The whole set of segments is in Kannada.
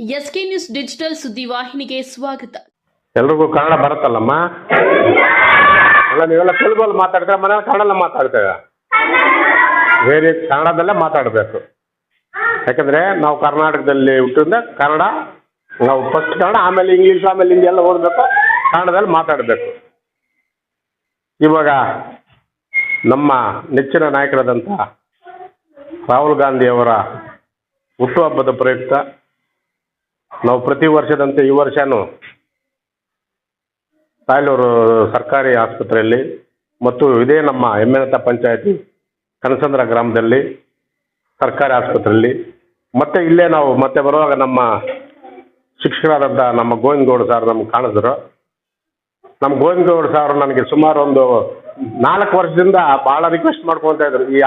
ಎಸ್ಕೆ ನ್ಯೂಸ್ ಡಿಜಿಟಲ್ ಸುದ್ದಿವಾಹಿನಿಗೆ ಸ್ವಾಗತ. ಎಲ್ರಿಗೂ ಕನ್ನಡ ಬರುತ್ತಲ್ಲಮ್ಮ? ಅಲ್ಲ, ನೀವೆಲ್ಲ ತೆಲುಗಲ್ಲಿ ಮಾತಾಡ್ತಾರೆ? ಮನೇಲಿ ಕನ್ನಡಲ್ಲ ಮಾತಾಡ್ತೇವೆ ಬೇರೆ ಕನ್ನಡದಲ್ಲೇ ಮಾತಾಡಬೇಕು. ಯಾಕಂದ್ರೆ ನಾವು ಕರ್ನಾಟಕದಲ್ಲಿ ಹುಟ್ಟಿದ ಕನ್ನಡ, ನಾವು ಫಸ್ಟ್ ಕನ್ನಡ, ಆಮೇಲೆ ಇಂಗ್ಲೀಷ್ ಆಮೇಲೆ ಹಿಂದಿ ಎಲ್ಲ ಓದಬೇಕು, ಕನ್ನಡದಲ್ಲಿ ಮಾತಾಡಬೇಕು. ಇವಾಗ ನಮ್ಮ ನೆಚ್ಚಿನ ನಾಯಕರಾದಂಥ ರಾಹುಲ್ ಗಾಂಧಿ ಅವರ ಹುಟ್ಟುಹಬ್ಬದ ಪ್ರಯುಕ್ತ ನಾವು ಪ್ರತಿ ವರ್ಷದಂತೆ ಈ ವರ್ಷನೂ ಸಾಯಲೂರು ಸರ್ಕಾರಿ ಆಸ್ಪತ್ರೆಯಲ್ಲಿ ಮತ್ತು ಇದೇ ನಮ್ಮ ಹೆಮ್ಮೆನತ ಪಂಚಾಯತಿ ಕನಸಂದ್ರ ಗ್ರಾಮದಲ್ಲಿ ಸರ್ಕಾರಿ ಆಸ್ಪತ್ರೆಯಲ್ಲಿ. ಮತ್ತೆ ಇಲ್ಲೇ ನಾವು ಮತ್ತೆ ಬರುವಾಗ ನಮ್ಮ ಶಿಕ್ಷಕರಾದಂಥ ನಮ್ಮ ಗೋವಿಂದಗೌಡ ಸರ್ ನಮ್ಗೆ ಕಾಣಿದ್ರು ನಮ್ಮ ಗೋವಿಂದಗೌಡ ಸರ್ ನನಗೆ ಸುಮಾರು ಒಂದು ನಾಲ್ಕು ವರ್ಷದಿಂದ ಭಾಳ ರಿಕ್ವೆಸ್ಟ್ ಮಾಡ್ಕೊತಾ ಇದ್ರು. ಈ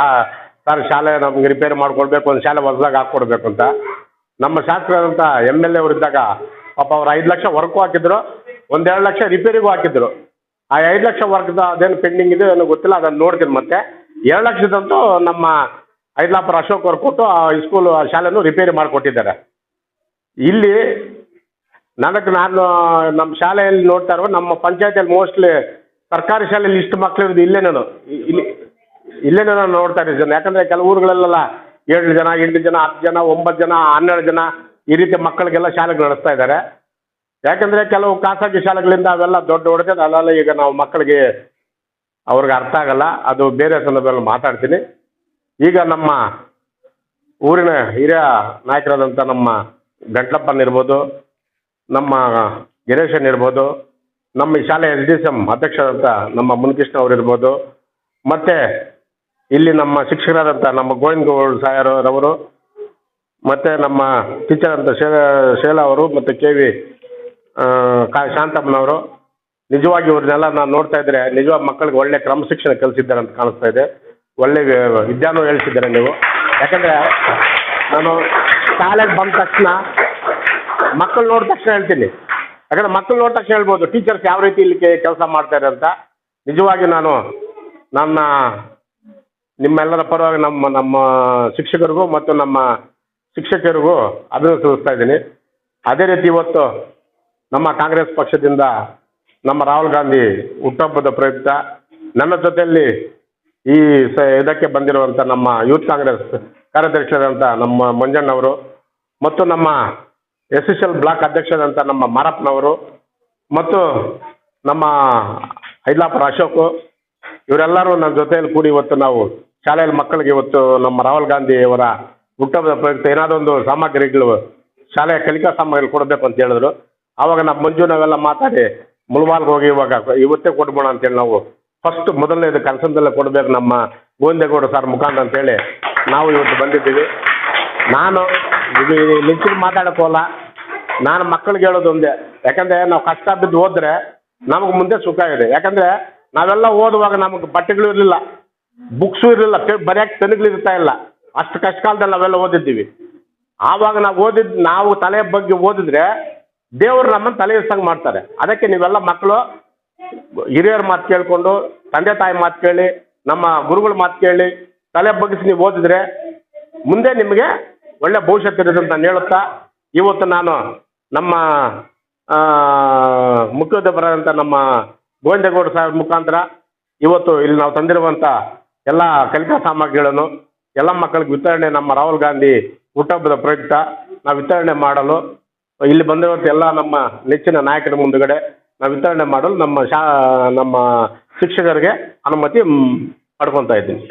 ಸರ್, ಶಾಲೆ ನಮ್ಗೆ ರಿಪೇರಿ ಮಾಡ್ಕೊಳ್ಬೇಕು ಒಂದು ಶಾಲೆ ಹೊಸದಾಗಿ ಹಾಕ್ಕೊಡ್ಬೇಕು ಅಂತ. ನಮ್ಮ ಶಾಸಕರಾದಂಥ ಎಂ ಎಲ್ ಎ ಅವರಿದ್ದಾಗ ಪಾಪ ಅವ್ರು ಐದು ಲಕ್ಷ ವರ್ಕು ಹಾಕಿದ್ರು ಒಂದೆರಡು ಲಕ್ಷ ರಿಪೇರಿಗೂ ಹಾಕಿದ್ರು. ಆ ಐದು ಲಕ್ಷ ವರ್ಕ್ದ ಅದೇನು ಪೆಂಡಿಂಗ್ ಇದೆ ಏನೋ ಗೊತ್ತಿಲ್ಲ, ಅದನ್ನು ನೋಡ್ತೀನಿ ಮತ್ತೆ. ಎರಡು ಲಕ್ಷದಂತೂ ನಮ್ಮ ಐದ್ಲಾಪುರ ಅಶೋಕ್ ಅವ್ರು ಕೊಟ್ಟು ಆ ಸ್ಕೂಲ್ ಆ ಶಾಲೆನೂ ರಿಪೇರಿ ಮಾಡಿಕೊಟ್ಟಿದ್ದಾರೆ. ಇಲ್ಲಿ ನನಗೆ ನಾನು ನಮ್ಮ ಶಾಲೆಯಲ್ಲಿ ನೋಡ್ತಾ ಇರೋ ನಮ್ಮ ಪಂಚಾಯತಿಯಲ್ಲಿ ಮೋಸ್ಟ್ಲಿ ಸರ್ಕಾರಿ ಶಾಲೆಯಲ್ಲಿ ಇಷ್ಟು ಮಕ್ಕಳು ಇರೋದು ಇಲ್ಲೇ ನಾನು ಇಲ್ಲಿ ಇಲ್ಲೇನೋ ನಾನು ನೋಡ್ತಾ ಇದ್ದೀನಿ ಯಾಕಂದರೆ ಕೆಲವು ಊರುಗಳಲ್ಲೆಲ್ಲ ಏಳು ಜನ, ಎಂಟು ಜನ, ಹತ್ತು ಜನ, ಒಂಬತ್ತು ಜನ, ಹನ್ನೆರಡು ಜನ ಈ ರೀತಿ ಮಕ್ಕಳಿಗೆಲ್ಲ ಶಾಲೆಗಳು ನಡೆಸ್ತಾ ಇದ್ದಾರೆ. ಯಾಕಂದರೆ ಕೆಲವು ಖಾಸಗಿ ಶಾಲೆಗಳಿಂದ ಅವೆಲ್ಲ ದೊಡ್ಡ ಹೊಡೆದ ಅದೆಲ್ಲ ಈಗ ನಾವು ಮಕ್ಕಳಿಗೆ ಅವ್ರಿಗೆ ಅರ್ಥ ಆಗಲ್ಲ. ಅದು ಬೇರೆ ಸಂದರ್ಭದಲ್ಲಿ ಮಾತಾಡ್ತೀನಿ. ಈಗ ನಮ್ಮ ಊರಿನ ಹಿರಿಯ ನಾಯಕರಾದಂಥ ನಮ್ಮ ಗಂಟ್ಲಪ್ಪನ್ ಇರ್ಬೋದು, ನಮ್ಮ ಗಿರೇಶನ್ ಇರ್ಬೋದು, ನಮ್ಮ ಶಾಲೆ ಎಸ್ ಡಿ ಸಿ ಎಂ ಅಧ್ಯಕ್ಷರಾದಂಥ ನಮ್ಮ ಮುನಿಕೃಷ್ಣ ಅವರಿರ್ಬೋದು ಮತ್ತು ಇಲ್ಲಿ ನಮ್ಮ ಶಿಕ್ಷಕರಾದಂಥ ನಮ್ಮ ಗೋವಿಂದ ಗೌಡ ಸಾಯರ್ ರವರು ಮತ್ತು ನಮ್ಮ ಟೀಚರ್ ಅಂತ ಶೇ, ಶೇಲಾ ಅವರು ಮತ್ತು ಕೆ ವಿ ಕಾ, ಶಾಂತಮ್ಮನವರು. ನಿಜವಾಗಿ ಇವ್ರನ್ನೆಲ್ಲ ನಾನು ನೋಡ್ತಾ ಇದ್ದರೆ ನಿಜವಾಗಿ ಮಕ್ಕಳಿಗೆ ಒಳ್ಳೆ ಕ್ರಮಶಿಕ್ಷಣ ಕಲಿಸಿದ್ದಾರೆ ಅಂತ ಕಾಣಿಸ್ತಾ ಇದೆ. ಒಳ್ಳೆ ವಿದ್ಯಾನು ಹೇಳಿಸಿದ್ದಾರೆ ನೀವು. ಯಾಕಂದರೆ ನಾನು ಶಾಲೆಗೆ ಬಂದ ತಕ್ಷಣ ಮಕ್ಕಳು ನೋಡಿದ ತಕ್ಷಣ ಹೇಳ್ತೀನಿ. ಯಾಕಂದರೆ ಮಕ್ಕಳು ನೋಡಿದ ತಕ್ಷಣ ಹೇಳ್ಬೋದು. ಟೀಚರ್ಸ್ ಯಾವ ರೀತಿ ಇಲ್ಲಿ ಕೆಲಸ ಮಾಡ್ತಾರೆ ಅಂತ. ನಿಜವಾಗಿ ನಾನು ನನ್ನ ನಿಮ್ಮೆಲ್ಲರ ಪರವಾಗಿ ನಮ್ಮ ನಮ್ಮ ಶಿಕ್ಷಕರಿಗೂ ಮತ್ತು ನಮ್ಮ ಶಿಕ್ಷಕರಿಗೂ ಅಭಿನಂದಿಸ್ತಾ ಇದ್ದೀನಿ. ಅದೇ ರೀತಿ ಇವತ್ತು ನಮ್ಮ ಕಾಂಗ್ರೆಸ್ ಪಕ್ಷದಿಂದ ನಮ್ಮ ರಾಹುಲ್ ಗಾಂಧಿ ಹುಟ್ಟುಹಬ್ಬದ ಪ್ರಯುಕ್ತ ನನ್ನ ಜೊತೆಯಲ್ಲಿ ಈ ಸ, ಇದಕ್ಕೆ ಬಂದಿರುವಂಥ ನಮ್ಮ ಯೂತ್ ಕಾಂಗ್ರೆಸ್ ಕಾರ್ಯಾಧ್ಯಕ್ಷರಾದಂಥ ನಮ್ಮ ಮಂಜಣ್ಣವರು ಮತ್ತು ನಮ್ಮ ಎಸ್ ಎಸ್ ಎಲ್ ಬ್ಲಾಕ್ ಅಧ್ಯಕ್ಷರಾದಂಥ ನಮ್ಮ ಮಾರಪ್ಪನವರು ಮತ್ತು ನಮ್ಮ ಐಲಾಪುರ ಅಶೋಕು ಇವರೆಲ್ಲರೂ ನನ್ನ ಜೊತೆಯಲ್ಲಿ ಕೂಡಿ ಇವತ್ತು ನಾವು ಶಾಲೆಯಲ್ಲಿ ಮಕ್ಕಳಿಗೆ ಇವತ್ತು ನಮ್ಮ ರಾಹುಲ್ ಗಾಂಧಿ ಅವರ ಹುಟ್ಟುಹಬ್ಬದ ಪ್ರಯುಕ್ತ ಏನಾದರೂ ಒಂದು ಸಾಮಗ್ರಿಗಳು ಶಾಲೆಯ ಕಲಿಕಾ ಸಾಮಗ್ರಿ ಕೊಡಬೇಕು ಅಂತ ಹೇಳಿದ್ರು. ಆವಾಗ ನಮ್ಮ ಮಂಜು ನಾವೆಲ್ಲ ಮಾತಾಡಿ ಮುಳಬಾಲ್ಗೆ ಹೋಗಿ ಇವಾಗ ಇವತ್ತೇ ಕೊಡ್ಬೋಣ ಅಂತೇಳಿ ನಾವು ಫಸ್ಟ್ ಮೊದಲನೇದು ಕನಸಂದಲ್ಲೇ ಕೊಡಬೇಕು ನಮ್ಮ ಗೋವಿಂದೇಗೌಡ ಸರ್ ಮುಖಾಂತರ ಅಂತೇಳಿ ನಾವು ಇವತ್ತು ಬಂದಿದ್ದೀವಿ. ನಾನು ಇದು ನಿಂತಿಗೆ ಮಾತಾಡೋಕ್ಕಲ್ಲ ನಾನು ಮಕ್ಕಳಿಗೆ ಹೇಳೋದು ಒಂದೇ. ಯಾಕಂದರೆ ನಾವು ಕಷ್ಟ ಬಿದ್ದು ಹೋದ್ರೆ ನಮಗೆ ಮುಂದೆ ಸುಖ ಇದೆ. ಯಾಕಂದರೆ ನಾವೆಲ್ಲ ಓದುವಾಗ ನಮಗೆ ಬಟ್ಟೆಗಳು ಇರಲಿಲ್ಲ. ಬುಕ್ಸು ಇರಲಿಲ್ಲ ಬರೆಯಕ್ಕೆ ಪೆನ್ಗಳು ಇರ್ತಾ ಇಲ್ಲ. ಅಷ್ಟು ಕಷ್ಟ ಕಾಲದಲ್ಲಿ ನಾವೆಲ್ಲ ಓದಿದ್ದೀವಿ. ಆವಾಗ ನಾವು ಓದಿದ್ದು ನಾವು ತಲೆ ಬಗ್ಗೆ ಓದಿದ್ರೆ ದೇವರು ನಮ್ಮನ್ನು ತಲೆ ಇರ್ಸಂಗೆ ಮಾಡ್ತಾರೆ. ಅದಕ್ಕೆ ನೀವೆಲ್ಲ ಮಕ್ಕಳು, ಹಿರಿಯರ ಮಾತು ಕೇಳಿಕೊಂಡು, ತಂದೆ ತಾಯಿ ಮಾತು ಕೇಳಿ, ನಮ್ಮ ಗುರುಗಳ ಮಾತು ಕೇಳಿ, ತಲೆ ಬಗ್ಗಿಸಿ ನೀವು ಓದಿದ್ರೆ ಮುಂದೆ ನಿಮಗೆ ಒಳ್ಳೆ ಭವಿಷ್ಯತ್ತು ಇರುತ್ತೆ ಅಂತ ಹೇಳುತ್ತಾ, ಇವತ್ತು ನಾನು ನಮ್ಮ ಮುಖ್ಯೋದ್ಯ ಮುಖ್ಯೋದ್ಯಪರಾದಂಥ ನಮ್ಮ ಗೋವಿಂದೇಗೌಡ ಸಾಹೇಬ್ ಮುಖಾಂತರ ಇವತ್ತು ಇಲ್ಲಿ ನಾವು ತಂದಿರುವಂಥ ಎಲ್ಲ ಕಲಿಕಾ ಸಾಮಗ್ರಿಗಳನ್ನು ಎಲ್ಲ ಮಕ್ಕಳಿಗೆ ವಿತರಣೆ ನಮ್ಮ ರಾಹುಲ್ ಗಾಂಧಿ ಹುಟ್ಟುಹಬ್ಬದ ಪ್ರಯುಕ್ತ ನಾವು ವಿತರಣೆ ಮಾಡಲು, ಇಲ್ಲಿ ಬಂದಿರುವಂಥ ಎಲ್ಲ ನಮ್ಮ ನೆಚ್ಚಿನ ನಾಯಕರ ಮುಂದುಗಡೆ ನಾವು ವಿತರಣೆ ಮಾಡಲು ನಮ್ಮ ಶಾ, ನಮ್ಮ ಶಿಕ್ಷಕರಿಗೆ ಅನುಮತಿ ಪಡ್ಕೊತಾ ಇದ್ದೀನಿ.